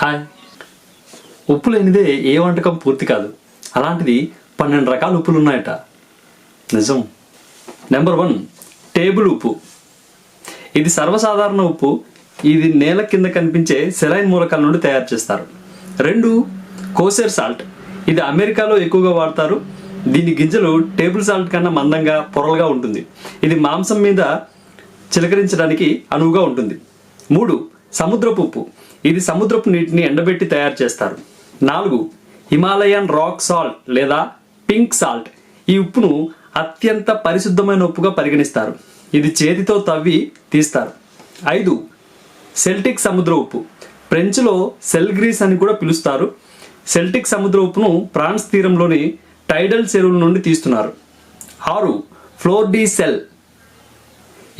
Hi. ఉప్పు లేనిదే ఏ వంటకం పూర్తి కాదు. అలాంటిది పన్నెండు రకాల ఉప్పులు ఉన్నాయట. నిజం. నెంబర్ వన్ టేబుల్ ఉప్పు. ఇది సర్వసాధారణ ఉప్పు. ఇది నేల కింద కనిపించే సెలైన్ మూలకాల నుండి తయారు చేస్తారు. రెండు కోసేర్ సాల్ట్. ఇది అమెరికాలో ఎక్కువగా వాడతారు. దీని గింజలు టేబుల్ సాల్ట్ కన్నా మందంగా పొరలుగా ఉంటుంది. ఇది మాంసం మీద చిలకరించడానికి అనువుగా ఉంటుంది. మూడు సముద్రపు ఉప్పు. ఇది సముద్రపు నీటిని ఎండబెట్టి తయారు చేస్తారు. నాలుగు హిమాలయన్ రాక్ సాల్ట్ లేదా పింక్ సాల్ట్. ఈ ఉప్పును అత్యంత పరిశుద్ధమైన ఉప్పుగా పరిగణిస్తారు. ఇది చేతితో తవ్వి తీస్తారు. ఐదు సెల్టిక్ సముద్ర ఉప్పు. ఫ్రెంచ్లో సెల్ గ్రీస్ అని కూడా పిలుస్తారు. సెల్టిక్ సముద్ర ఉప్పును ఫ్రాన్స్ తీరంలోని టైడల్ చెరువుల నుండి తీస్తున్నారు. ఆరు ఫ్లోర్ డి సెల్.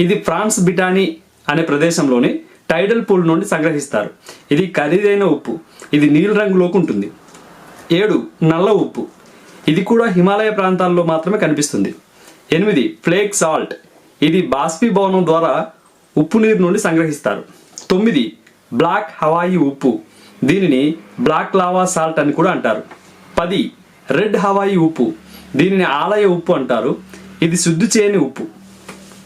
ఇది ఫ్రాన్స్ బిటానీ అనే ప్రదేశంలోని టైడల్ పూల్ నుండి సంగ్రహిస్తారు. ఇది ఖరీదైన ఉప్పు. ఇది నీలి రంగులోకి ఉంటుంది. ఏడు నల్ల ఉప్పు. ఇది కూడా హిమాలయ ప్రాంతాల్లో మాత్రమే కనిపిస్తుంది. ఎనిమిది ఫ్లేక్ సాల్ట్. ఇది బాష్పీభవనం ద్వారా ఉప్పు నీరు నుండి సంగ్రహిస్తారు. తొమ్మిది బ్లాక్ హవాయి ఉప్పు. దీనిని బ్లాక్ లావా సాల్ట్ అని కూడా అంటారు. పది రెడ్ హవాయి ఉప్పు. దీనిని ఆలయ ఉప్పు అంటారు. ఇది శుద్ధి చేయని ఉప్పు.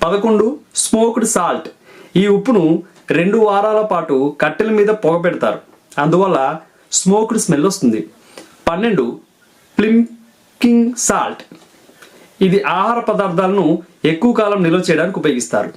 పదకొండు స్మోక్డ్ సాల్ట్. ఈ ఉప్పును రెండు వారాల పాటు కట్టెల మీద పొగ పెడతారు. అందువల్ల స్మోక్డ్ స్మెల్ వస్తుంది. పన్నెండు ప్లింకింగ్ సాల్ట్. ఇది ఆహార పదార్థాలను ఎక్కువ కాలం నిల్వ చేయడానికి ఉపయోగిస్తారు.